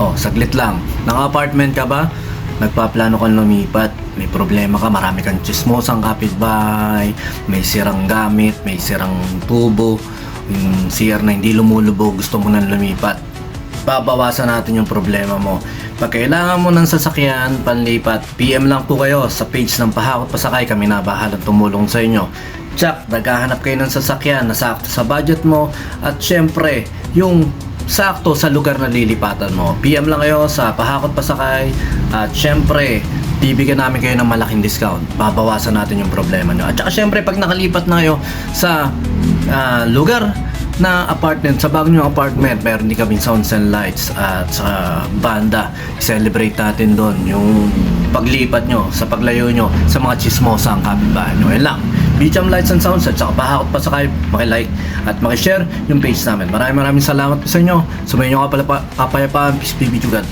Oh, saglit lang. Naka-apartment ka ba? Nagpaplano kang lumipat. May problema ka, marami kang chismosang kapitbahay, may sirang gamit, may sirang tubo, yung CR na hindi lumulubog, gusto mo nang lumipat. Babawasan natin yung problema mo. Pag kailangan mo ng sasakyan, panlipat, PM lang po kayo sa page ng Pahakot Pasakay. Kami na bahalang tumulong sa inyo. Tsak, naghahanap kayo ng sasakyan na sakto sa budget mo at syempre, yung sakto sa lugar na lilipatan mo. PM lang kayo sa Pahakot Pasakay at syempre, bibigyan namin kayo ng malaking discount. Babawasan natin yung problema nyo. At saka syempre, pag nakalipat na kayo sa ah, lugar na apartment, sa bago nyo apartment, meron din kami sounds and lights at sa banda. Celebrate natin doon yung paglipat nyo, sa paglayo nyo, sa mga chismosa ang kapitbahay nyo. Yan lang. Beacham Lights and Sounds at saka pahakot pa sa kayo, makilike at makishare yung page namin. Maraming maraming salamat po sa inyo. Sumayin nyo ka pala pa, kapayapaan. Peace be with you, God.